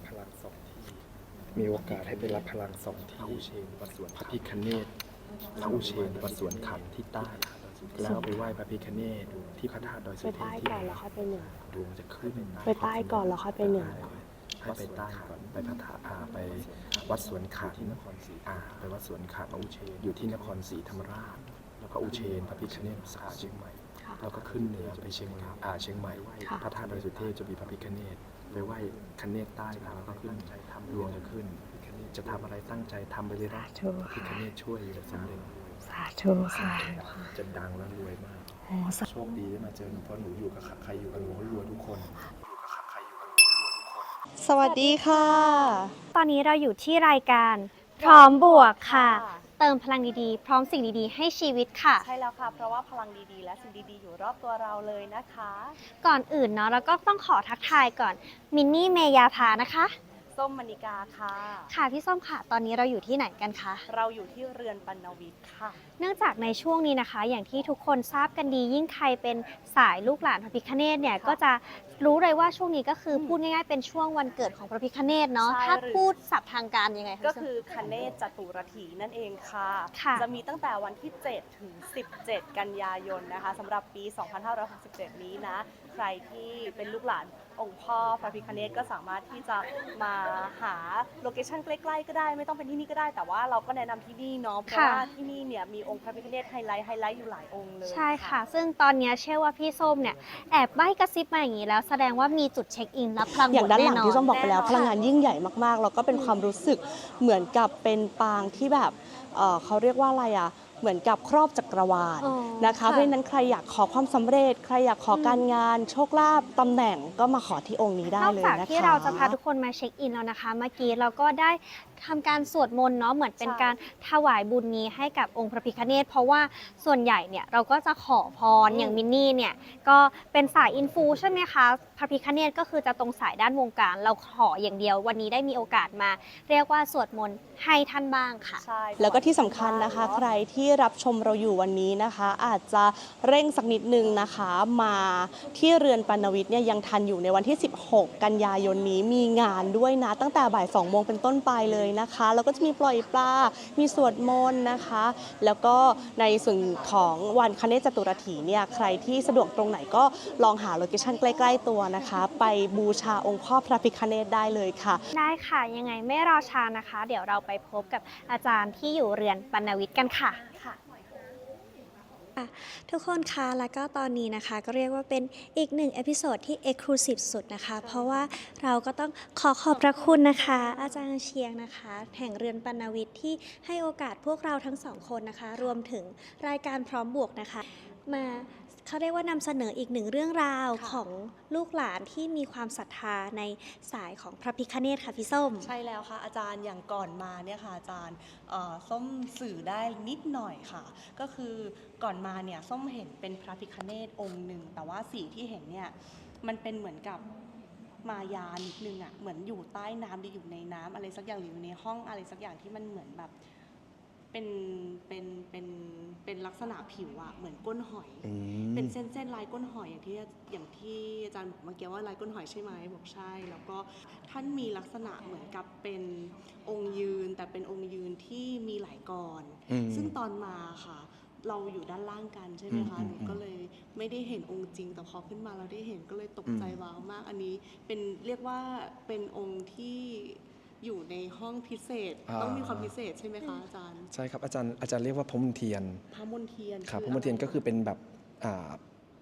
รับพลังสองที่ มีโอกาสให้ไปรับพลังสองที่อุเชนวัดสวนพระพิคเนตพระอุเชนวัดสวนขันธ์ที่ใต้ แล้วไปไหว้พระพิคเนตที่พระธาตุดอยสุไปเทพใต้ที่ก่อนแล้วค่อยไปเหนือ ดวงจะขึ้นไปใต้ก่อนแล้วค่อยไปเหนือ ให้ไปใต้ก่อนไปพระธาตุอ่าไปวัดสวนขันธ์นครศรีอ่าไปวัดสวนขันธ์อุเชนอยู่ที่นครศรีธรรมราชแล้วก็อุเชนพระพิคเนตสาขาเชียงใหม่ค่ะแล้วก็ขึ้นเหนือไปเชียงรายอ่าเชียงใหม่ค่ะพระธาตุดอยสุเทพจะมีพระพิคเนต ไปไหว้คเนตใต้มาแล้วก็ขึ้นดวงจะขึ้น จะทำอะไรตั้งใจทำไปเลยนะสาธุพระพิคเนตช่วยอยู่สำเร็จสาธุค่ะจะดังและรวยมาก โอ้สาโชคดีได้มาเจอหนูเพราะหนูอยู่กับใครอยู่กับหนูก็รวยทุกคนอยู่กับใครอยู่กับหนูก็รวยทุกคน สวัสดีค่ะ ตอนนี้เราอยู่ที่รายการพร้อมบวกค่ะ เติมพลังดีๆ พร้อมสิ่งดีๆ ให้ชีวิตค่ะ ใช่แล้วค่ะ เพราะว่าพลังดีๆ และสิ่งดีๆ อยู่รอบตัวเราเลยนะคะ ก่อนอื่นเนาะเราก็ต้องขอทักทายก่อนมินนี่เมยาพานะคะ ส้มมณิกาค่ะ ค่ะพี่ส้มค่ะ ตอนนี้เราอยู่ที่ไหนกันคะ เราอยู่ที่เรือนปัณวิทย์ค่ะ เนื่องจากในช่วงนี้นะคะ อย่างที่ทุกคนทราบกันดียิ่งใครเป็นสายลูกหลานพระพิคเนตเนี่ยค่ะก็จะรู้เลยว่าช่วงนี้ก็คืออมพูดง่ายๆเป็นช่วงวันเกิดของพระพิคเนตเนาะใช่ ถ้าหรือพูดศัพท์ทางการยังไงะก็พี่ส้มคือคเนศจตุรถีนั่นเองค่ะ ค่ะ จะมีตั้งแต่วันที่ 7 ถึง 17 กันยายนนะคะสำหรับปี 2567 นี้นะ ใครที่เป็นลูกหลาน องค์พ่อพระพิคเนตก็สามารถที่จะมาหาโลเคชั่นใกล้ๆก็ได้ไม่ต้องเป็นที่นี่ก็ได้ แต่ว่าเราก็แนะนำที่นี่เนาะเพราะค่ะ ว่าที่นี่เนี่ยมีองค์พระพิคเนตไฮไลท์ไฮไลท์อยู่หลายองค์เลยใช่ค่ะ ซึ่งตอนนี้เชื่อว่าพี่ส้มเนี่ยแอบใบ้กระซิบมาอย่างนี้แล้วแสดงว่ามีจุดเช็คอินรับพลังอย่างบวกด้านหลังแน่นอน ที่ส้มบอกไปแล้วแน่นอนพลังงานยิ่งใหญ่มากๆ แล้วก็เป็นความรู้สึกเหมือนกับเป็นปางที่แบบเอ่อเขาเรียกว่าอะไรอะเหมือนกับครอบจักรวาลอ๋อ นะคะค่ะเพราะฉะนั้นใครอยากขอความสำเร็จ ใครอยากขอการงาน โชคลาภตำแหน่งก็มาขอที่องค์นี้ได้นอกเลยจากนะคะที่เราจะพาทุกคนมาเช็คอินแล้วนะคะ เมื่อกี้เราก็ได้ ทำการสวดมนต์เนาะเหมือนเป็นใช่การถวายบุญนี้ให้กับองค์พระพิฆเนศเพราะว่าส่วนใหญ่เนี่ยเราก็จะขอพรอืมอย่างมินนี่เนี่ยก็เป็นสายอินฟูใช่ไหมคะพระพิฆเนศก็คือจะตรงสายด้านวงการ เราขออย่างเดียววันนี้ได้มีโอกาสมา เรียกว่าสวดมนต์ให้ท่านบ้างค่ะใช่แล้วก็ที่สำคัญนะคะ ใครที่รับชมเราอยู่วันนี้นะคะ อาจจะเร่งสักนิดนึงนะคะมาที่เรือนปานวิทย์เนี่ยยังทันอยู่ในวันที่ 16 กันยายนนี้มีงานด้วยนะ ตั้งแต่บ่าย2โมงเป็นต้นไปเลยนะคะ แล้วก็จะมีปล่อยปลา มีสวดมนต์นะคะ แล้วก็ในส่วนของวันคเนศจตุรถีเนี่ยใครที่สะดวกตรงไหนก็ลองหาโลเคชั่นใกล้ ๆ ตัวนะคะ ไปบูชาองค์พ่อพระพิคเนศได้เลยค่ะ ได้ค่ะยังไงไม่รอช้านะคะ เดี๋ยวเราไปพบกับอาจารย์ที่อยู่เรือนปรณวิทย์กันค่ะ ค่ะทุกคนคะแล้วก็ตอนนี้นะคะ ก็เรียกว่าเป็นอีกหนึ่งเอพิโซดที่ Exclusive สุดนะคะ เพราะว่าเราก็ต้องขอขอบพระคุณนะคะ อาจารย์เชียงนะคะ แห่งเรือนปนวิทย์ที่ให้โอกาสพวกเราทั้งสองคนนะคะ รวมถึงรายการพร้อมบวกนะคะ มา เขาเรียกว่านำเสนออีกหนึ่งเรื่องราวค่ะของลูกหลานที่มีความศรัทธาในสายของพระพิฆเนศค่ะพี่ส้ม ใช่แล้วค่ะอาจารย์อย่างก่อนมาเนี่ยค่ะอาจารย์เอ่อส้มสื่อได้นิดหน่อยค่ะ ก็คือก่อนมาเนี่ยส้มเห็นเป็นพระพิคเนตองค์หนึ่งแต่ว่าสีที่เห็นเนี่ยมันเป็นเหมือนกับมายานิดนึงอะ่ะเหมือนอยู่ใต้น้ำหรืออยู่ในน้ำอะไรสักอย่างหรืออยู่ในห้องอะไรสักอย่างที่มันเหมือนแบบ เป็นเป็นเป็นเป็นลักษณะผิวอะเหมือนก้นหอยเป็นเส้นเส้นๆลายก้นหอยอย่างที่อย่างที่อาจารย์บอกเมื่อกี้ว่าลายก้นหอยใช่ไหมบอกใช่ แล้วก็ท่านมีลักษณะเหมือนกับเป็นองค์ยืน แต่เป็นองค์ยืนที่มีหลายกร อืม ซึ่งตอนมาค่ะ เราอยู่ด้านล่างกันใช่ไหมคะอืมหนูอืมก็เลยไม่ได้เห็นองค์จริง แต่พอขึ้นมาเราได้เห็นก็เลยตกใจอืม ว้าวมากอันนี้ เป็นเรียกว่าเป็นองค์ที่ อยู่ในห้องพิเศษต้องมีความพิเศษใช่ไหมคะอาจารย์ใช่ครับอาจารย์อาจารย์เรียกว่าพรหมเทียนพระมนเทียนครับพอระมณฑลก็คือเป็นแบบอ่า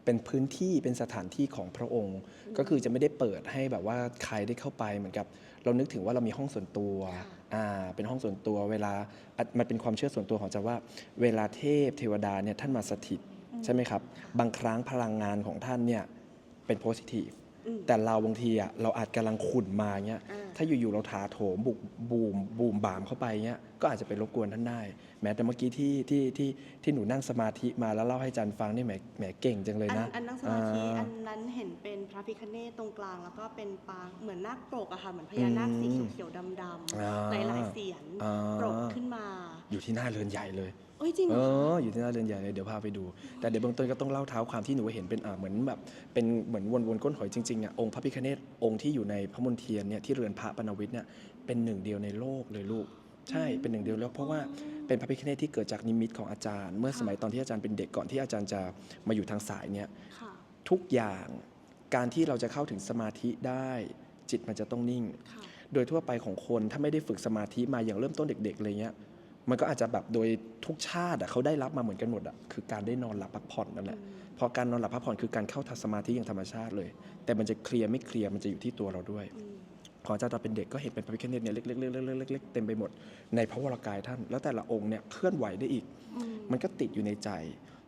เป็นพื้นที่เป็นสถานที่ของพระองค์ ก็คือจะไม่ได้เปิดให้แบบว่าใครได้เข้าไปเหมือนกับ เรานึกถึงว่าเรามีห้องส่วนตัวค่ะอ่าเป็นห้องส่วนตัวเวลาอะมันเป็นความเชื่อส่วนตัวของจะว่า เวลาเทพเทวดาเนี่ยท่านมาสถิต ใช่ไหมครับ บางครั้งพลังงานของท่านเนี่ยเป็นโพสิทีฟอืม แต่เราบางทีอะเราอาจกำลังขุ่นมาเงี้ยอ่าถ้าอยู่ๆเราถาโถมบุกบูมบูมบามเข้าไปเงี้ยก็อาจจะไปรบกวนท่านได้ แม้แต่เมื่อกี้ที่ที่ที่ที่หนูนั่งสมาธิมาแล้วเล่าให้อาจันฟังนี่แหมแหมเก่งจังเลยอันนะอันนั่งสมาธิอ่าอันนั้นเห็นเป็นพระพิคเนตตรงกลาง แล้วก็เป็นปางเหมือนนาคปรกอะค่ะเหมือนพญานาคสีอืมเขียวๆดำอ่าๆหลายๆเสียนอ่าปรกขึ้นมา อยู่ที่หน้าเรือนใหญ่เลย เอ้ยจริงเหเอรอออยู่ที่หน้าเรือนใหญ่เลยเดี๋ยวพาไปดู แต่เดี๋ยวเบื้องต้นก็ต้องเล่าเท้าความที่หนูเห็นเป็นอ่าเหมือนแบบเป็นเหมือนวนวนก้นหอยจริงๆอะองค์พระพิฆเนศองค์ที่อยู่ในพระมณฑียนเนี่ยที่เรือนพระปนวิทย์เนี่ยเป็นหนึ่งเดียวในโลกเลยลูก ใช่เป็นหนึ่งเดียวแล้วเพราะว่าเป็นพระพิฆเนศที่เกิดจากนิมิตของอาจารย์ เมื่อสมัยตอนที่อาจารย์เป็นเด็กก่อนที่อาจารย์จะมาอยู่ทางสายเนี่ย ค่ะ ทุกอย่างการที่เราจะเข้าถึงสมาธิได้ จิตมันจะต้องนิ่ง ค่ะ โดยทั่วไปของคนถ้าไม่ได้ฝึกสมาธิมาอย่างเริ่มต้นเด็กๆอะไรเงี้ย มันก็อาจจะแบบโดยทุกชาติอะเขาได้รับมาเหมือนกันหมดอะคือการได้นอนหลับพักผ่อนนั่นแหละพอการนอนหลับพักผ่อนคือการเข้าทัสมาธิอย่างธรรมชาติเลย แต่มันจะเคลียร์ไม่เคลียร์มันจะอยู่ที่ตัวเราด้วยของอาจารย์ตอนเป็นเด็กก็เห็นเป็นพระพิฆเนศเนี่ยเล็กๆๆๆๆๆเต็มไปหมดในพระวรากายท่าน แล้วแต่ละองค์เนี่ยเคลื่อนไหวได้อีก มันก็ติดอยู่ในใจ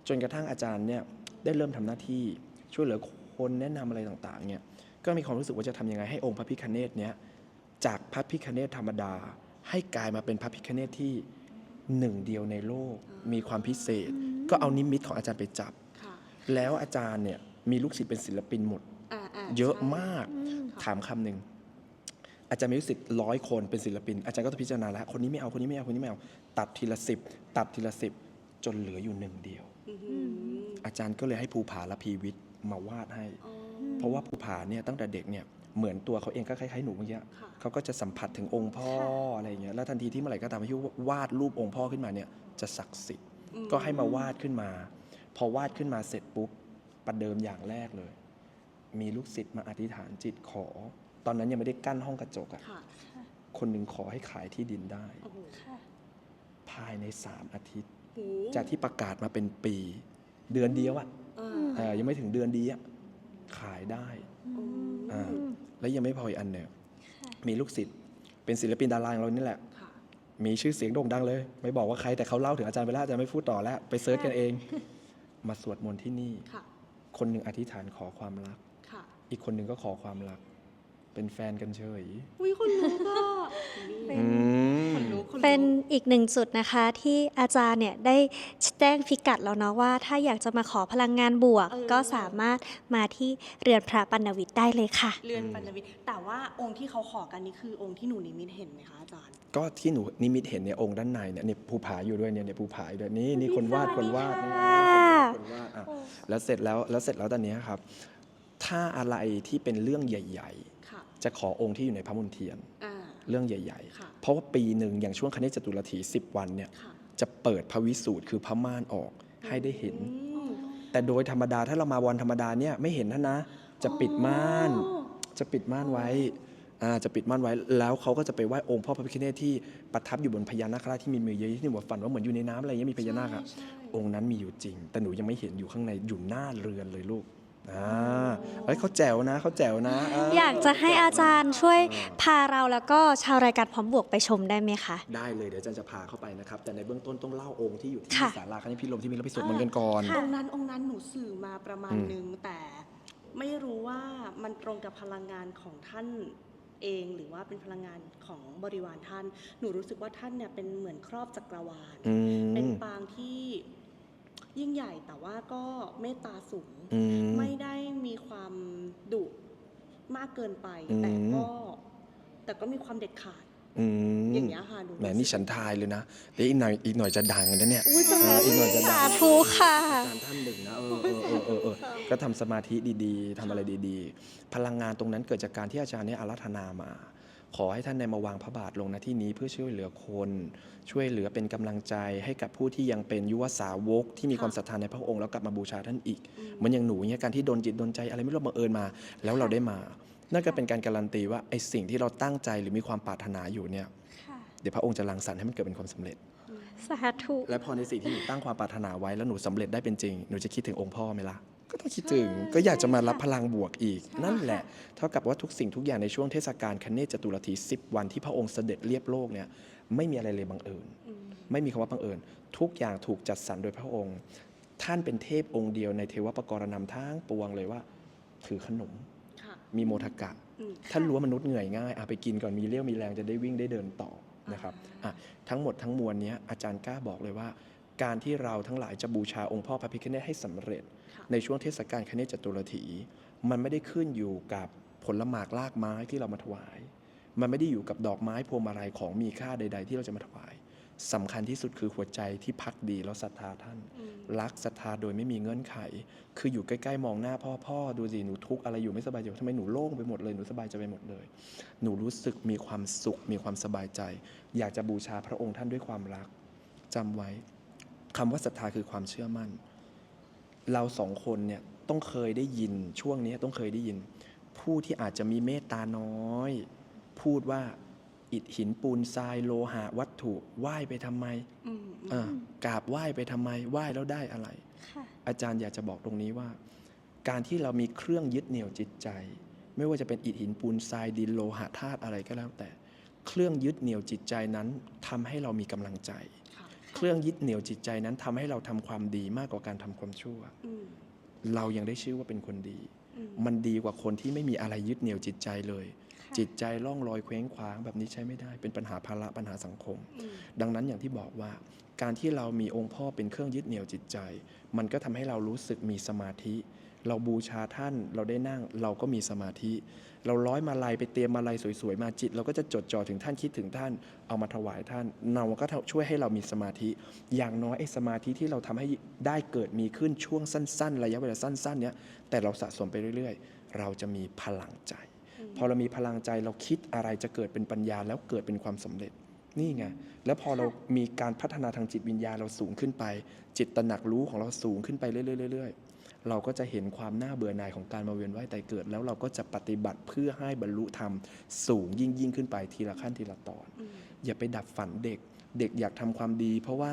จนกระทั่งอาจารย์เนี่ยได้เริ่มทำหน้าที่ช่วยเหลือคนแนะนำอะไรต่างๆเนี่ยก็มีความรู้สึกว่าจะทำยังไงให้องค์พระพิฆเนศเนี่ยจากพระพิฆเนศธรรมดา ให้กลายมาเป็นพระพิฆเนศที่ หนึ่งเดียวในโลกมีความพิเศษ ก็เอานิมิตของอาจารย์ไปจับค่ะแล้วอาจารย์เนี่ยมีลูกศิษย์เป็นศิลปินหมดอ่าๆเยอะใช่มากค่ะถามคำหนึ่งอาจารย์มีลูกศิษย์ร้อยคนเป็นศิลปิน อาจารย์ก็จะพิจารณาแล้วคนนี้ไม่เอาคนนี้ไม่เอาคนนี้ไม่เอาตัดทีละสิบตัดทีละสิบจนเหลืออยู่หนึ่งเดียวอื้อหืออาจารย์ก็เลยให้ภูผาและพีวิทย์มาวาดให้อ๋อเพราะว่าภูผาเนี่ยตั้งแต่เด็กเนี่ย เหมือนตัวเขาเองก็คล้ายๆหนูเมื่อกี้ค่ะเขาก็จะสัมผัสถึงองค์พ่ออะไรอย่างเงี้ยแล้วทันทีที่เมื่อไหร่ก็ตามที่วาดรูปองค์พ่อขึ้นมาเนี่ยจะศักดิ์สิทธิ์อืมก็ให้มาวาดขึ้นมา พอวาดขึ้นมาเสร็จปุ๊บประเดิมอย่างแรกเลย มีลูกศิษย์มาอธิษฐานจิตขอ ตอนนั้นยังไม่ได้กั้นห้องกระจกอะค่ะคนหนึ่งขอให้ขายที่ดินได้โอ้โหภายใน3อาทิตย์โหจากที่ประกาศมาเป็นปี เดือนเดียวอะอ่าเออยังไม่ถึงเดือนดีอะขายได้อืมอ่า และยังไม่พออีกอันหนึ่งมีลูกศิษย์เป็นศิลปินดาราของเรานี่แหละค่ะมีชื่อเสียงโด่งดังเลย ไม่บอกว่าใครแต่เขาเล่าถึงอาจารย์ไปแล้วอาจารย์ไม่พูดต่อแล้ว ไปเซิร์ชกันเอง มาสวดมนต์ที่นี่ค่ะคนหนึ่งอธิษฐานขอความรักค่ะอีกคนหนึ่งก็ขอความรัก เป็นแฟนกันเฉยอุ้ยคนลุกอะอืม คนลุกคนลุก เป็นอีกหนึ่งจุดนะคะที่อาจารย์เนี่ยได้แจ้งพิกัดแล้วเนาะว่า ถ้าอยากจะมาขอพลังงานบวก เออ ก็สามารถมาที่เรือนพระปัณวิทย์ได้เลยค่ะ เรือนปัณวิทย์แต่ว่าองค์ที่เขาขอกันนี่คือองค์ที่หนูนิมิตเห็นไหมคะอาจารย์ ก็ที่หนูนิมิตเห็นเนี่ยองค์ด้านในเนี่ยนี่ภูผาอยู่ด้วยเนี่ยเนี่ยภูผาอยู่ด้วยนี่นี่คนวาดคนวาดนี่ค่ะ คนวาดอะแล้วเสร็จแล้วแล้วเสร็จแล้วตอนเนี้ยครับ ถ้าอะไรที่เป็นเรื่องใหญ่ ค่ะ ๆ จะขอองค์ที่อยู่ในพระมณฑียน อ่า เรื่องใหญ่ค่ะๆเพราะว่าปีหนึ่งอย่างช่วงคณิตจตุรถี 10 วันเนี่ยค่ะจะเปิดพระวิสูตรคือพระม่านออกให้ได้เห็นอืมแต่โดยธรรมดาถ้าเรามาวันธรรมดาเนี่ยไม่เห็นท่านนะ จะปิดม่าน จะปิดม่านไว้อ่าจะปิดม่านไว้แล้วเขาก็จะไปไหว้องค์พ่อพระพิฆเนศที่ประทับอยู่บนพญานาคราชที่มีมือเยอะที่หนูฝันว่าเหมือนอยู่ในน้ำอะไรเงี้ยมีพญานาคอะใช่ใช่องค์นั้นมีอยู่จริง แต่หนูยังไม่เห็นอยู่ข้างในอยู่หน้าเรือนเลยลูก อ่าเอ้ยเขาแจ๋วนะเขาแจ๋วนะเอยากจะให้อาจารย์ช่วยพาเราแล้วก็ชาวรายการพร้อมบวกไปชมได้ไหมคะ ได้เลยเดี๋ยวอาจารย์จะพาเข้าไปนะครับ แต่ในเบื้องต้นต้องเล่าองค์ที่อยู่ที่ค่ะศาลาคณิตพิรมที่มีพระพิสุทธิ์มนต์กันก่อนองค์นั้นองค์นั้นหนูสื่อมาประมาณอืม หนึ่งแต่ไม่รู้ว่ามันตรงกับพลังงานของท่านเองหรือว่าเป็นพลังงานของบริวารท่าน หนูรู้สึกว่าท่านเนี่ยเป็นเหมือนครอบจักรวาล อืเป็นม ปางที่ ยิ่งใหญ่แต่ว่าก็เมตตาสูง อืม ไม่ได้มีความดุมากเกินไป อืม แต่ก็ แต่ก็มีความเด็ดขาด อืมอย่างเงี้ยค่ะหนูแหมรู้สึกนี่ฉันทายเลยนะเดี๋ยวอีกหน่อยอีกหน่อยจะดังนะเนี่ยอุ้ยจะเอออีกหน่อยจะดัสางธุค่ะ อาจารย์ท่านหนึ่งนะเออเออเออเออเออก็ทำสมาธิดีๆทำอะไรดี ๆ พลังงานตรงนั้นเกิดจากการที่อาจารย์เนี่ยอารัธนามา ขอให้ท่านในมาวางพระบาทลงณที่นี้เพื่อช่วยเหลือคน ช่วยเหลือเป็นกำลังใจให้กับผู้ที่ยังเป็นยุวสาวกที่มีความศรัทธาในพระองค์แล้วกลับมาบูชาท่านอีกเหมือนอย่างหนูเนี่ยการที่โดนจิตโดนใจอะไรไม่รู้บังเอิญมา แล้วเราได้มา นั่นก็เป็นการการันตีว่าไอ้สิ่งที่เราตั้งใจหรือมีความปรารถนาอยู่เนี่ยเดี๋ยวพระองค์จะรังสรรค์ให้มันเกิดเป็นความสำเร็จสาธุและพอในสิ่งที่หนูตั้งความปรารถนาไว้แล้วหนูสำเร็จได้เป็นจริงหนูจะคิดถึงองค์พ่อไหมล่ะ ก็ต้องคิดถึงก็อยากจะมารับพลังบวกอีก นั่นแหละ เท่ากับว่าทุกสิ่งทุกอย่างในช่วงเทศกาลคเนศจตุรถี10 วันที่พระองค์เสด็จเรียบโลกเนี่ยไม่มีอะไรเลยบังเอิญไม่มีคำว่าบังเอิญ ทุกอย่างถูกจัดสรรโดยพระองค์ ท่านเป็นเทพองค์เดียวในเทวปกรณำทั้งปวงเลยว่า ถือขนมค่ะมีโมทกะอืมท่านรู้ว่ามนุษย์เหนื่อยง่ายอะไปกินก่อนมีเรี่ยวมีแรงจะได้วิ่งได้เดินต่อนะครับอะทั้งหมดทั้งมวลเนี้ยอาจารย์กล้าบอกเลยว่า การที่เราทั้งหลายจะบูชาองค์พ่อพระพิฆเนศให้สำเร็จค่ะในช่วงเทศกาลคเนศจตุรถี มันไม่ได้ขึ้นอยู่กับผลหมากลากไม้ที่เรามาถวาย มันไม่ได้อยู่กับดอกไม้พวงมาลัยของมีค่าใด ๆ ที่เราจะมาถวายสำคัญที่สุดคือหัวใจที่พักดีแล้วศรัทธาท่าน รักศรัทธาโดยไม่มีเงื่อนไข คืออยู่ใกล้ๆมองหน้าพ่อพ่อดูสิหนูทุกข์อะไรอยู่ไม่สบายใจทำไมหนูโล่งไปหมดเลยหนูสบายใจไปหมดเลย หนูรู้สึกมีความสุขมีความสบายใจ อยากจะบูชาพระองค์ท่านด้วยความรักจำไว้ คำว่าศรัทธาคือความเชื่อมั่น เราสองคนเนี่ยต้องเคยได้ยินช่วงนี้ต้องเคยได้ยิน ผู้ที่อาจจะมีเมตตาน้อย พูดว่าอิฐหินปูนทรายโลหะวัตถุไหว้ไปทำไมอืมอ่ากราบไหว้ไปทำไมไหว้แล้วได้อะไรค่ะอาจารย์อยากจะบอกตรงนี้ว่า การที่เรามีเครื่องยึดเหนี่ยวจิตใจ ไม่ว่าจะเป็นอิฐหินปูนทรายดินโลหะธาตุอะไรก็แล้วแต่ เครื่องยึดเหนี่ยวจิตใจนั้นทำให้เรามีกำลังใจค่ะ เครื่องยึดเหนี่ยวจิตใจนั้นทำให้เราทำความดีมากกว่าการทำความชั่วอืมเรายังได้ชื่อว่าเป็นคนดีอืมมันดีกว่าคนที่ไม่มีอะไรยึดเหนี่ยวจิตใจเลยค่ะจิตใจล่องลอยเคว้งคว้างแบบนี้ใช้ไม่ได้ เป็นปัญหาภาระปัญหาสังคมอืมดังนั้นอย่างที่บอกว่าการที่เรามีองค์พ่อเป็นเครื่องยึดเหนี่ยวจิตใจ มันก็ทำให้เรารู้สึกมีสมาธิ เราบูชาท่านเราได้นั่งเราก็มีสมาธิ เราร้อยมาลัยไปเตรียมมาลัยสวยๆมาจิต เราก็จะจดจ่อถึงท่านคิดถึงท่าน เอามาถวายท่านเราก็ช่วยให้เรามีสมาธิ อย่างน้อยไอ้สมาธิที่เราทำให้ได้เกิดมีขึ้นช่วงสั้น ๆ ระยะเวลาสั้นๆเนี้ยแต่เราสะสมไปเรื่อย ๆ เราจะมีพลังใจ พอเรามีพลังใจเราคิดอะไรจะเกิดเป็นปัญญาแล้วเกิดเป็นความสำเร็จนี่ไง แล้วพอเรามีการพัฒนาทางจิตวิญญาณเราสูงขึ้นไป จิตตระหนักรู้ของเราสูงขึ้นไปเรื่อยๆ เรื่อยๆเราก็จะเห็นความน่าเบื่อหน่ายของการมาเวียนว่ายตายเกิด แล้วเราก็จะปฏิบัติเพื่อให้บรรลุธรรมสูงยิ่งยิ่งขึ้นไปทีละขั้นทีละตอนอืมอย่าไปดับฝันเด็ก เด็กอยากทำความดี เพราะว่า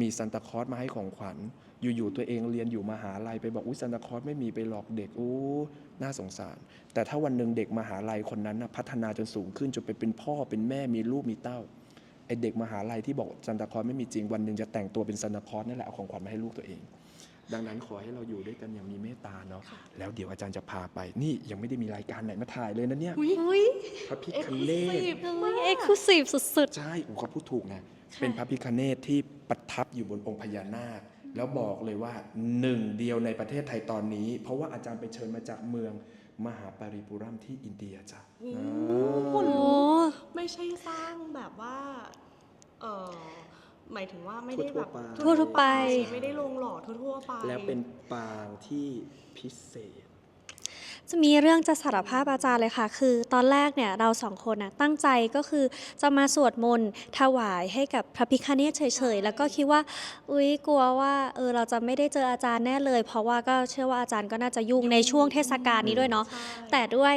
มีซันตาคลอสมาให้ของขวัญ อยู่ๆตัวเองเรียนอยู่มหาลัยไปบอกอุ้ยซันตาคลอสไม่มีไปหลอกเด็กโอ้น่าสงสาร แต่ถ้าวันหนึ่งเด็กมหาลัยคนนั้นนะพัฒนาจนสูงขึ้นจนไปเป็นพ่อเป็นแม่มีลูกมีเต้าไอเด็กมหาลัยที่บอกซันตาคลอสไม่มีจริงวันหนึ่งจะแต่งตัวเป็นซันตาคลอสนั่นแหละเอาของขวัญมาให้ลูกตัวเอง ดังนั้นขอให้เราอยู่ด้วยกันอย่างมีเมตตาเนาะแล้วเดี๋ยวอาจารย์จะพาไปนี่ยังไม่ได้มีรายการไหนมาถ่ายเลยนะเนี่ยอุ้ยพระพิคเนศเอ็กซ์คลูซีฟสุดใช่ผมเขาพูดถูกนะเป็นพระพิคเนตที่ประทับอยู่บนองค์พญานาค แล้วบอกเลยว่าหนึ่งเดียวในประเทศไทยตอนนี้ เพราะว่าอาจารย์ไปเชิญมาจากเมืองมหาปาริปุรัมที่อินเดียจ้ะโอ้อ่ๆโอ้าไม่ใช่สร้างแบบว่าเออ หมายถึงว่าไม่ได้แบบทั่วๆไปทั่วๆไป ไม่ได้ลงหล่อทั่วๆไปแล้วเป็นปางที่พิเศษ จะมีเรื่องจะสารภาพอาจารย์เลยค่ะ คือตอนแรกเนี่ยเราสองคนน่ะตั้งใจก็คือจะมาสวดมนต์ถวายให้กับพระพิคเนตเฉยๆ แล้วก็คิดว่า อุ๊ยกลัวว่าเออเราจะไม่ได้เจออาจารย์แน่เลย เพราะว่าก็เชื่อว่าอาจารย์ก็น่าจะยุ่งในช่วงเทศกาลนี้ด้วยเนาะ ใช่ แต่ด้วย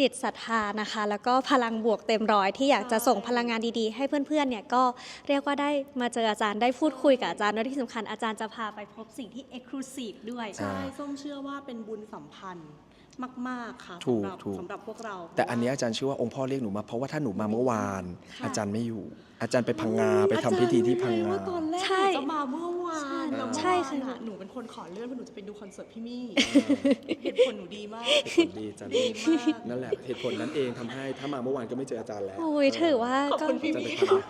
จิตศรัทธานะคะ แล้วก็พลังบวกเต็มร้อยที่อยากจะส่งพลังงานดีๆ ให้เพื่อนๆเนี่ยก็เรียกว่าได้มาเจออาจารย์ได้พูดคุยกับอาจารย์และที่สำคัญอาจารย์จะพาไปพบสิ่งที่เอกลูซีฟด้วย ใช่ใช่ส้มเชื่อว่าเป็นบุญสัมพันธ์มาก ๆ ค่ะถูกสำหรับถูก สำหรับพวกเราแต่อันเนี้ยอาจารย์เชื่อว่าองค์พ่อเรียกหนูมาเพราะว่าถ้าหนูมาเมื่อวานค่ะอาจารย์ไม่อยู่ อาจารย์ไปพังงาไปทำพิธีที่พังอจรย์รู้งาไว่าตอนแรกใช่หนูจะมาเมื่อวานใช่แล้วเมื่อใช่วานค่ะน่ะ หนูเป็นคนขอเลื่อนเพราะหนูจะไปดูคอนเสิร์ตพี่มี่เออเหตุผลหนูดีมาก เหตุผลดีอาจารย์ดีมาก นั่นแหละเหตุผลนั้นเองทำให้ถ้ามาเมื่อวานก็ไม่เจออาจารย์แล้วโอ้ยถือว่าขอบก็คุณพี่อาจารย์มี่ไปพังค่ะง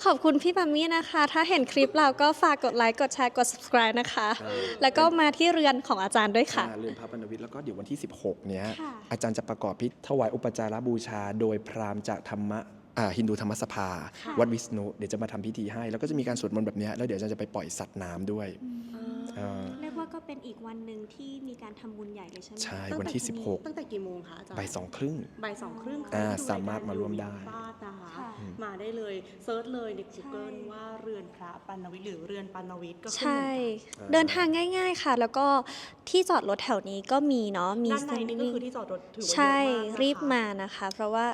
า ขอบคุณพี่ปามี่นะคะ ถ้าเห็นคลิปเราก็ฝากกดไลค์กดแชร์กด subscribe นะคะ ใช่ แล้วก็มาที่เรือนของอาจารย์ด้วยค่ะ อ่าเรือนพระปณวิทย์แล้วก็เดี๋ยววันที่ 16 เนี้ยค่ะ อาจารย์จะประกอบพิธีถวายอุปจาระบูชา โดยพราหมณ์จากธรรมะอ่า ฮินดูธรรมสภาค่ะวัดวิษณุเดี๋ยวจะมาทำพิธีให้ แล้วก็จะมีการสวดมนต์แบบเนี้ยแล้วเดี๋ยวอาจารย์จะไปปล่อยสัตว์น้ำด้วยอ่า เรียกว่าก็เป็นอีกวันหนึ่งที่มีการทำบุญใหญ่เลยใช่ไหมใช่ตั้งวันแต่ที่กี่โมงตั้งแต่กี่โมงคะอาจารย์บ่ายสองครึ่งบ่ายสองครึ่งอ่าใคที่สามารถมาร่วมได้พลาดนะคะค่ะมาได้เลยเซิร์ชเลยในใช่ Google ว่าเรือนพระปัณวิทย์หรือเรือนปัณวิทย์ก็ขึ้นใช่เหมือนกันเดินทางง่ายๆค่ะ แล้วก็ที่จอดรถแถวนี้ก็มีเนาะมีด้านในนี่ก็คือที่จอดรถถือว่าเยอะใช่มากนะคะรีบมานะคะ เพราะว่า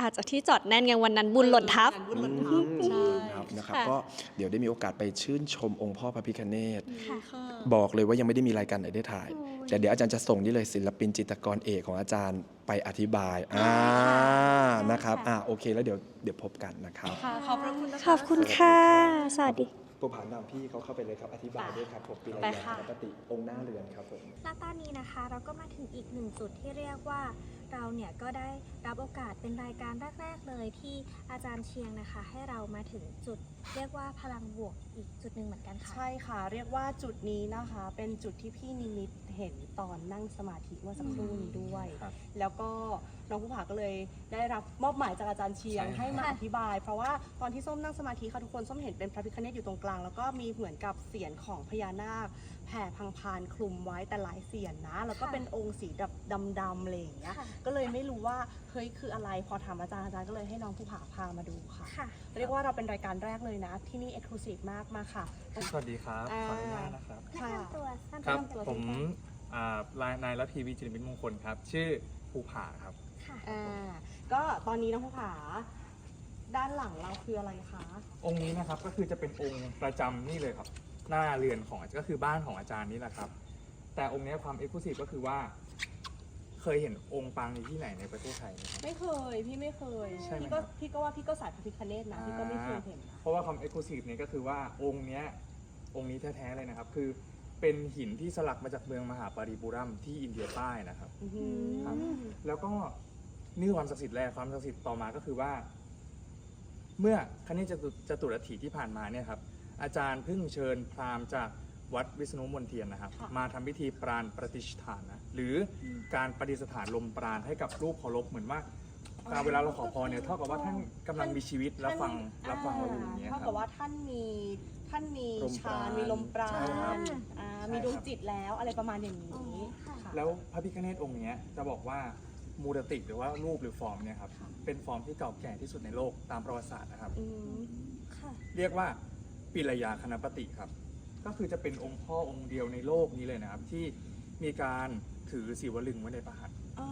อาจจะที่จอดแน่นไงวันนั้นบุญหล่นทับงานบุญหล่นอืทับมใช่ ครับนะครับ ค่ะ ก็เดี๋ยวได้มีโอกาสไปชื่นชมองค์พ่อพระพิฆเนศค่ะค่ะ บอกเลยว่ายังไม่ได้มีรายการไหนได้ถ่ายโอ้ยแต่เดี๋ยวอาจารย์จะส่งนี่เลยศิลปินจิตรกรเอกของอาจารย์ไปอธิบายอ่านะครับอ่าโอเคแล้วเดี๋ยวเดี๋ยวพบกันนะครับค่ะ ขอบพระคุณนะคะขอบคุณค่ะ สวัสดี ผู้ผ่านนำพี่เขาเข้าไปเลยครับอธิบายด้วยครับผมปีระไปยะค่ะ ปกติองค์หน้าเรือนครับผม และตอนนี้นะคะเราก็มาถึงอีกหนึ่งจุดที่เรียกว่า เราเนี่ยก็ได้รับโอกาสเป็นรายการแรกๆเลยที่อาจารย์เชียงนะคะ ให้เรามาถึงจุดเรียกว่าพลังบวกอีกจุดหนึ่งเหมือนกันค่ะ ใช่ค่ะ เรียกว่าจุดนี้นะคะ เป็นจุดที่พี่นิมิตเห็นตอนนั่งสมาธิเมื่อสักครู่นี้ด้วยครับแล้วก็น้องผู้ผาก็เลยได้รับมอบหมายจากอาจารย์เชียงใช่ให้มาค่ะอธิบาย เพราะว่าตอนที่ส้มนั่งสมาธิค่ะทุกคนส้มเห็นเป็นพระพิฆเนศอยู่ตรงกลาง แล้วก็มีเหมือนกับเสียนของพญานาค แผ่พังพานคลุมไว้แต่หลายเสียนนะ แล้วก็เป็นองค์สีดำดำๆอะไรอย่างเงี้ยค่ะ ก็เลยไม่รู้ว่าเฮ้ยคืออะไรพอถามอาจารย์อาจารย์ก็เลยให้น้องผู้ผาพามาดูค่ะ ค่ะ เรียกว่าเราเป็นรายการแรกเลยนะ ที่นี่เอกลูซีฟมากมาค่ะ สวัสดีครับ อ่า ขออนุญาตนะครับ แนะนำตัวสั้นๆครับ ตัวผมอ่านายรัทีวีจิรมิตรมงคลครับ ชื่อภูผาครับค่ะ อ่าก็ตอนนี้น้องผู้ผา ด้านหลังเราคืออะไรคะ องค์นี้นะครับก็คือจะเป็นองค์ประจำนี่เลยครับ หน้าเรือนของอาจารย์ก็คือบ้านของอาจารย์นี่แหละครับ แต่องค์เนี้ยความเอกลุศิก็คือว่า เคยเห็นองค์ปางนี้ที่ไหนในประเทศไทยไหมครับ ไม่เคยพี่ไม่เคยใช่ไหมพี่ก็ครับ พี่ก็ว่าพี่ก็สายพระพิคเนตนะพี่ก็ไม่เคยเห็นนะเพราะว่าความเอกลุศิเนี่ยก็คือว่าองค์เนี้ยองค์นี้แท้ๆเลยนะครับ คือเป็นหินที่สลักมาจากเมืองมหาปาริปุรัมที่อินเดียใต้นะครับ อื้อหือ ครับ แล้วก็ นี่คือความศักดิ์สิทธิ์แรกความศักดิ์สิทธิ์ต่อมาก็คือว่า เมื่อคณิตจตุจตุรถีที่ผ่านมาเนี่ยครับอาจารย์เพิ่งเชิญพราหมณ์จากวัดวิษณุมนเทียนนะครับค่ะมาทำพิธีปราณประติษฐานนะหรือการประดิษฐานลมปราณให้กับรูปเคารพเหมือนว่าเวลาเราขอพรเนี่ยเท่ากับว่าท่านกำลังมีชีวิตรับฟังรับฟังเราอยู่อย่างเงี้ยเท่าครักับบว่าท่านมีท่านมีลมปฌาราณนมีลมปราใช่ครับณอ่าใช่มีดวงครับจิตแล้วอะไรประมาณอย่างนี้อ๋อค่ะค่ะแล้วพระพิฆเนศองค์เนี้ยจะบอกว่า มูรติหรือว่ารูปหรือฟอร์มเนี่ยครับค่ะเป็นฟอร์มที่เก่าแก่ที่สุดในโลกตามประวัติศาสตร์นะครับ อืมค่ะ เรียกว่าปิรยาคณปติครับ ก็คือจะเป็นองค์พ่อองค์เดียวในโลกนี้เลยนะครับ ที่มีการถือศิวลึงไว้ในพระหัตถ์อ่า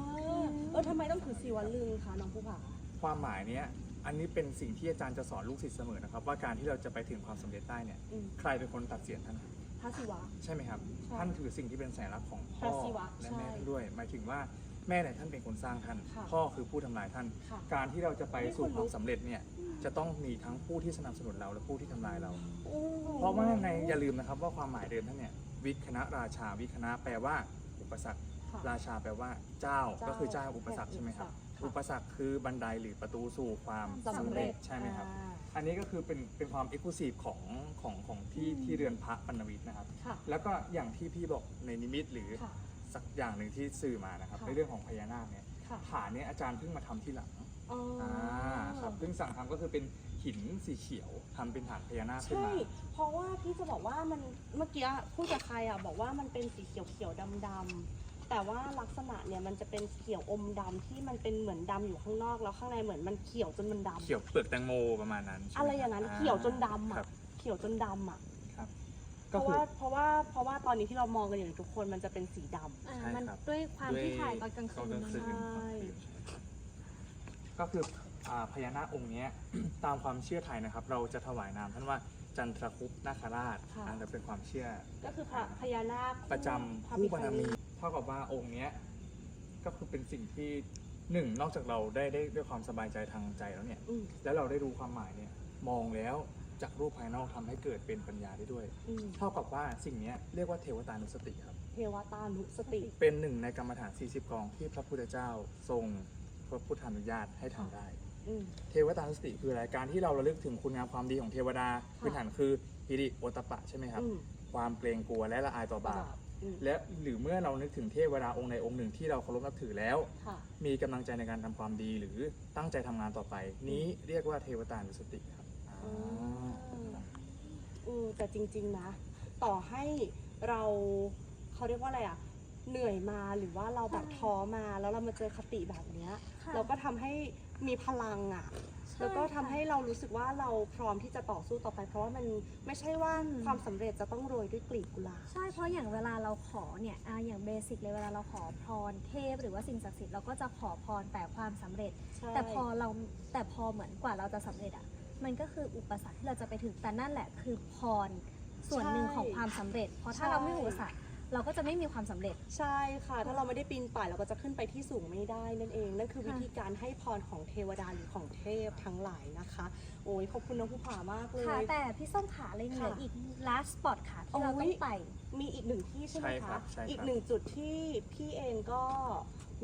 เออทำไมต้องถือสีวันลึงคะน้องผู้ผาความหมายเนี้ยอันนี้เป็นสิ่งที่อาจารย์จะสอนลูกศิษย์เสมอนะครับ ว่าการที่เราจะไปถึงความสำเร็จได้เนี่ยอืมใครเป็นคนตัดเสียนท่าน พระศิวะ ใช่ไหมครับ ใช่ท่านถือสิ่งที่เป็นสัญลักษณ์ของพพ่ระอศิวะและแม่ใช่ท่านด้วย หมายถึงว่า แม่เนี่ยท่านเป็นคนสร้างท่าน ค่ะพ่อคือผู้ทำลายท่าน ค่ะการที่เราจะไปสู่ไม่คคนลุวากมสำเร็จเนี่ยจะต้องมีทั้งผู้ที่สนับสนุนเราและผู้ที่ทำลายเราโอ้เพราะว่าในอย่าลืมนะครับว่าความหมายเดิมท่านเนี่ยวิคณะราชาวิคณะแปลว่า อุปสรรค ค่ะ ราชาแปลว่าเจ้าเจ้าก็คือเจ้าอุปสรรคใช่ไหมครับค่ะอุปสรรคคือบันไดหรือประตูสู่ความสำสำเร็เร็จจใช่ไหมครับ อ่า อันนี้ก็คือเป็นเป็นความเอกลูซีฟของของของที่ที่เรือนพระปัณณวิทย์นะครับ ค่ะ แล้วก็อย่างที่พี่บอกในนิมิตหรือค่ะ สักอย่างหนึ่งที่สื่อมานะครับค่ะในเรื่องของพญานาคเนี่ยค่ะฐานเนี่ยอาจารย์เพิ่งมาทำที่หลังอ๋อออ่าครับเพิ่งสั่งทำก็คือเป็นหินสีเขียวทำเป็นฐานพญานาคขึ้นใช่ มา เพราะว่าพี่จะบอกว่ามันเมื่อกี้พูดกับใครอะบอกว่ามันเป็นสีเขียวเขียวดำดำๆแต่ว่าลักษณะเนี่ยมันจะเป็นเขียวอมดำที่มันเป็นเหมือนดำอยู่ข้างนอกแล้วข้างในเหมือนมันเขียวจนมันดำ เขียวเปลือกแตงโมประมาณนั้นใช่หมอะไรอย่างนั้นคบเขียวจนดำครัอะบเขียวจนดำอะครับ เพก็ราะคือ ว่าเพราะว่าเพราะว่าตอนนี้ที่เรามองกันอยู่ทุกคนมันจะเป็นสีดำ อ่าใช่มันครับ ด้วยความที่ถ่ายตอนกลางคืตอนนกลางคืนนะคะใช่ ก็คืออ่าพญานาคองค์เนี้ย ตามความเชื่อไทยนะครับ เราจะถวายนามท่านว่าจันทรคุปนาคราชค่ะ อันนั้นเป็นความเชื่อ ก็คือพระพญานาคประจำพระผู้พิบารฆเนมีศเท่ากับว่าองค์เนี้ยก็คือเป็นสิ่งที่หนึ่งนอกจากเราได้ได้ด้วยความสบายใจทางใจแล้วเนี่ย อืมแล้วเราได้รู้ความหมายเนี่ยมองแล้ว จากรูปภายนอกทำให้เกิดเป็นปัญญาได้ด้วย อืมเท่ากับว่าสิ่งเนี้ยเรียกว่าเทวตานุสติครับ เทวตานุสติ เป็นหนึ่งในกรรมฐาน 40 กองที่พระพุทธเจ้าทรงพระพุทธานุญาตให้ทำได้ อืม เทวตานุสติคืออะไรการที่เราระลึกถึงคุณงามความดีของเทวดาพื้นฐานคือฮิริโอตปปะใช่ไหมครับ อืมความเกรงกลัวและละอายต่อบาปอืมและหรือเมื่อเรานึกถึงเทวดาองค์ใดองค์หนึ่งที่เราเคารพนับถือแล้ว ค่ะ มีกำลังใจในการทำความดีหรือตั้งใจทำงานต่อไป นี้เรียกว่าเทวตานุสติครับ อ่าอืมแต่จริง ๆ นะ ต่อให้เราเขาเรียกว่าอะไรอะเหนื่อยมาหรือว่าเราแบบท้อมาแล้วเรามาเจอคติแบบเนี้ย ค่ะเราก็ทำให้มีพลังอะใช่แล้วก็ทำค่ะให้เรารู้สึกว่าเราพร้อมที่จะต่อสู้ต่อไป เพราะว่ามันไม่ใช่ว่าอืม ความสำเร็จจะต้องโรยด้วยกลีบกุหลาบ ใช่เพราะอย่างเวลาเราขอเนี่ยอ่าอย่างเบสิกเลยเวลาเราขอพรเทพ หรือว่าสิ่งศักดิ์สิทธิ์เราก็จะขอพรแต่ความสำเร็จใช่แต่พอเราแต่พอเหมือนกว่าเราจะสำเร็จอะ มันก็คืออุปสรรคที่เราจะไปถึงแต่นั่นแหละคือพรส่วนหนึ่งของความสำเร็จ เพราะถ้าเราไม่มีอุปสรรคเราก็จะไม่มีความสำเร็จ ใช่ค่ะ ถ้าเราไม่ได้ปีนป่ายเราก็จะขึ้นไปที่สูงไม่ได้นั่นเองนั่นคือค่ะวิธีการให้พรของเทวดาหรือของเทพทั้งหลายนะคะ โอ้ยขอบคุณน้องผู้ผามากเลย ค่ะ แต่พี่ส้มขาเลยเหลือค่ะอีก last spot ค่ะที่เราโอ้ต้อยงไป มีอีกหนึ่งที่ใช่ไหมใช่ครัคะบใช่ครับ อีกหนึ่งจุดที่พี่เองก็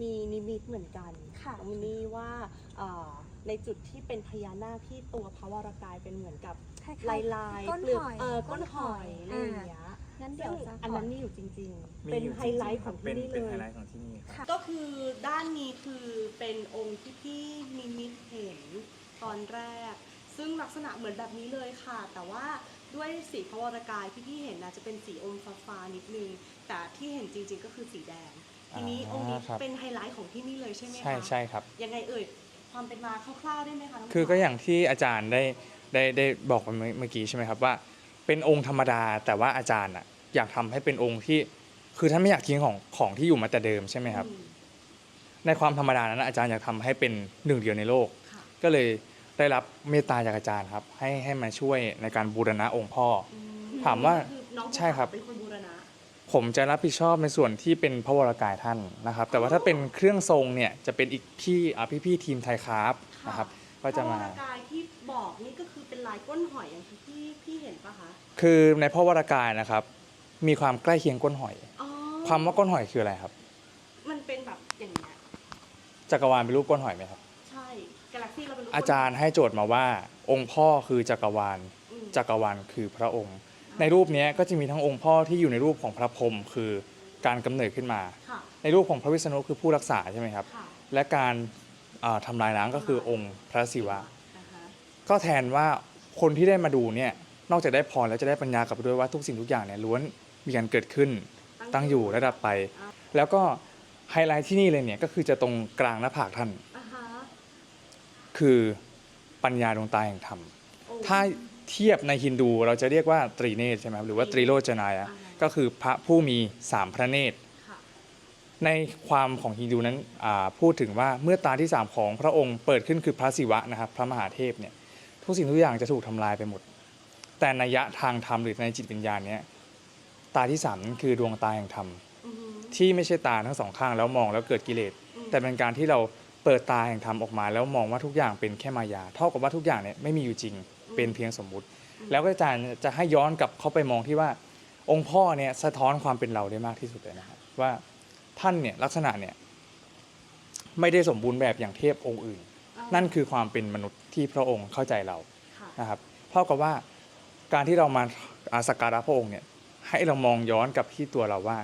มีนิมิตเหมือนกันค่ะน้องมินนี่ว่าเอ่อ ในจุดที่เป็นพญานาคที่ตัวพระวรากายเป็นเหมือนกับคล้ายๆลายลายก้นเปลือกหอยเออก้นหอยอะไรอย่างเงี้ยงั้นซึ่เดี๋ยวงจะขอันนั้นมีอยู่จริง ๆ มีเป็นอยู่ไฮไลท์ของที่นี่เป็นเลเป็นไฮยไลท์ของที่นี่ครับ ก็คือด้านนี้คือเป็นองค์ที่พี่นิมิตเห็นตอนแรก ซึ่งลักษณะเหมือนแบบนี้เลยค่ะ แต่ว่าด้วยสีพระวรกายที่พี่เห็นนะจะเป็นสีอมฟ้าๆนิดนึง แต่ที่เห็นจริง ๆ ก็คือสีแดง ทีนี้องค์นี้ครับ เป็นไฮไลท์ของที่นี่เลยใช่ไหมคะใช่ใช่ครับ ยังไงเอ่ย ความเป็นมาคร่าวๆได้ไหมคะน้องคือก็ขวัญอย่างที่อาจารย์ได้ได้ได้บอกไปเมื่อเมื่อกี้ใช่ไหมครับว่า เป็นองค์ธรรมดาแต่ว่าอาจารย์อะอยากทำให้เป็นองค์ที่ คือท่านไม่อยากทิ้งของของที่อยู่มาแต่เดิมใช่ไหมครับ อืมในความธรรมดานั้นอาจารย์อยากทำให้เป็นหนึ่งเดียวในโลก ค่ะก็เลยได้รับเมตตาจากอาจารย์ครับ ให้ให้มาช่วยในการบูรณะองค์พ่อ อืถามว่าคือน้องภูผาใช่ครับ เป็นคนบูรณะ ผมจะรับผิดชอบในส่วนที่เป็นพระวรากายท่านนะครับ แต่ว่าถ้าเป็นเครื่องทรงเนี่ยจะเป็นอีกพี่อะพี่พี่ๆทีมไทยครับนะครับก็จะมา พรวรกายที่บอกนี่ก็คือเป็นลายก้นหอยอย่างที่พี่พี่เห็นปะคะคือในพระวรากายนะครับ มีความใกล้เคียงก้นหอย อ๋อความว่าก้นหอยคืออะไรครับ มันเป็นแบบอย่างเงี้ยจักรวาลเป็นรูปก้นหอยไหมครับ ใช่กาแล็กซี่เราเป็นรูปอาจารย์ให้โจทย์มาว่า องค์พ่อคือจักรวาล อืมจักรวาลคือพระองค์ ในรูปเนี้ยก็จะมีทั้งองค์พ่อที่อยู่ในรูปของพระพรหมคือการกำเนิดขึ้นมา ค่ะ ในรูปของพระวิษณุคือผู้รักษาใช่ไหมครับ ค่ะและการอ่าทำลายล้างก็คือองค์พระศิวะอ่าฮะก็แทนว่าคนที่ได้มาดูเนี่ยนอกจากได้พรแล้วจะได้ปัญญากลับไปด้วยว่าทุกสิ่งทุกอย่างเนี่ยล้วนมีการเกิดขึ้นตั้งอยู่และดับไป แล้วก็ไฮไลท์ที่นี่เลยเนี่ยก็คือจะตรงกลางหน้าผากท่าน อ่าฮะคือปัญญาดวงตาแห่งธรรม โอ้ถ้า เทียบในฮินดูเราจะเรียกว่าตรีเนตรใช่ไหมครับหรือว่าตรีโลจนายะอ่าฮะก็คือพระผู้มีสามพระเนตร ค่ะในความของฮินดูนั้นอ่าพูดถึงว่าเมื่อตาที่สามของพระองค์เปิดขึ้นคือพระศิวะนะครับพระมหาเทพเนี่ยทุกสิ่งทุกอย่างจะถูกทำลายไปหมด แต่นัยยะทางธรรมหรือในจิตวิญญาณเนี้ยตาที่สามนั้นคือดวงตาแห่งธรรม อือฮึที่ไม่ใช่ตาทั้งสองข้างแล้วมองแล้วเกิดกิเลส อืม แต่เป็นการที่เราเปิดตาแห่งธรรมออกมา แล้วมองว่าทุกอย่างเป็นแค่มายา เท่ากับว่าทุกอย่างเนี่ยไม่มีอยู่จริง เป็นเพียงสมมุติ แล้วก็อาจารย์จะให้ย้อนกลับเข้าไปมองที่ว่า องค์พ่อเนี่ยสะท้อนความเป็นเราได้มากที่สุดเลยนะครับว่าท่านเนี่ยลักษณะเนี่ยไม่ได้สมบูรณ์แบบอย่างเทพองค์อื่นอ่านั่นคือความเป็นมนุษย์ที่พระองค์เข้าใจเราค่ะนะครับเท่ากับว่าการที่เรามาอาสักการะพระองค์เนี่ยให้เรามองย้อนกลับที่ตัวเราว่า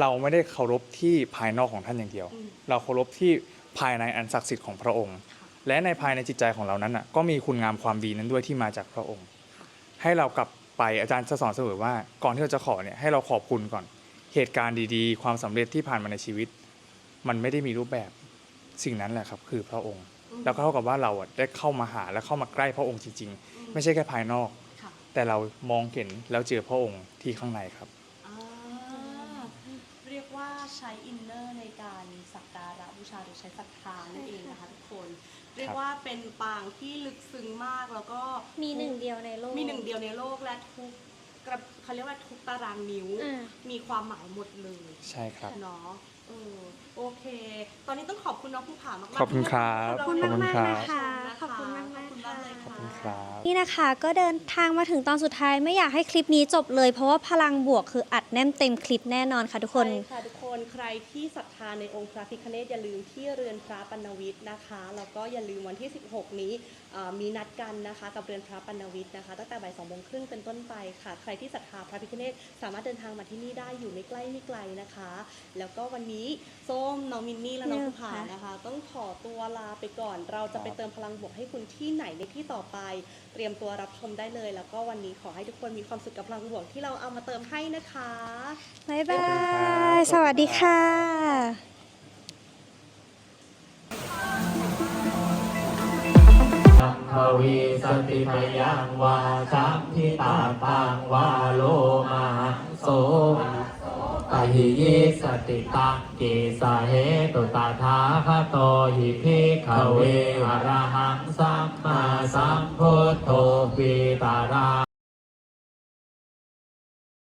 เราไม่ได้เคารพที่ภายนอกของท่านอย่างเดียวอืมเราเคารพที่ภายในอันศักดิ์สิทธิ์ของพระองค์ค่ะ และในภายในจิตใจของเรานั้นน่ะก็มีคุณงามความดีนั้นด้วยที่มาจากพระองค์ ให้เรากลับไปอาจารย์จะสอนเสมอว่า ก่อนที่เราจะขอเนี่ยให้เราขอบคุณก่อน เหตุการณ์ดีๆ ความสำเร็จที่ผ่านมาในชีวิต มันไม่ได้มีรูปแบบสิ่งนั้นแหละครับ คือพระองค์ แล้วก็เท่ากับว่าเราอะได้เข้ามาหาและเข้ามาใกล้พระองค์จริง ๆ ไม่ใช่แค่ภายนอกค่ะแต่เรามองเห็นแล้วเจอพระองค์ที่ข้างในครับอ่าเรียกว่าใช้อินเนอร์ในการสักการะบูชาหรือใช้ศรัทธานั่นเองนะคะทุกคน เรียกว่าเป็นปางที่ลึกซึ้งมากแล้วก็มีหนึ่งเดียวในโลก มีหนึ่งเดียวในโลกและทุกกระเขาเรียกว่าทุกตารางนิ้วอ่ามีความหมายหมดเลย ใช่ครับเนาะเออ โอเค ตอนนี้ต้องขอบคุณน้องภูผามากๆขอบคุณครับที่ขอบคุณให้มากเรๆได้นะคะชขอบคุณมากๆ ขอบคุณมากเลยขอบค่ะคุณครับ นี่นะคะก็เดินทางมาถึงตอนสุดท้ายไม่อยากให้คลิปนี้จบเลย เพราะว่าพลังบวกคืออัดแน่นเต็มคลิปแน่นอนค่ะทุกคน ใช่ค่ะทุกคนใครที่ศรัทธาในองค์พระพิฆเนศอย่าลืมที่เรือนพระปัณวิทย์นะคะแล้วก็อย่าลืมวันที่ 16 นี้เอ่อมีนัดกันนะคะ กับเรือนพระปัณวิทย์นะคะตั้งแต่บ่ายสองโมงครึ่งเป็นต้นไปค่ะ ใครที่ศรัทธาพระพิฆเนศสามารถเดินทางมาที่นี่ได้อยู่ไม่ใกล้ไม่ไกลนะคะ แล้วก็วันนี้ส้มน้องมินนี่และน้องภูผานะคะ ต้องขอตัวลาไปก่อน เราจะไปเติมพลังบวกให้คุณที่ไหนในที่ต่อไป เตรียมตัวรับชมได้เลย แล้วก็วันนี้ขอให้ทุกคนมีความสุขกับพลังบวกที่เราเอามาเติมให้นะคะบ๊ายบาขอบคุณครัยบสวัสดีค่ะสัมภวีสติมยังวาสัมพิตาตังวาโลมาโส ตหิยิสติตะกิสาเหตุตถาคโตหิภิกขเวอรหังสัมมาสัมพุทโธปิตารา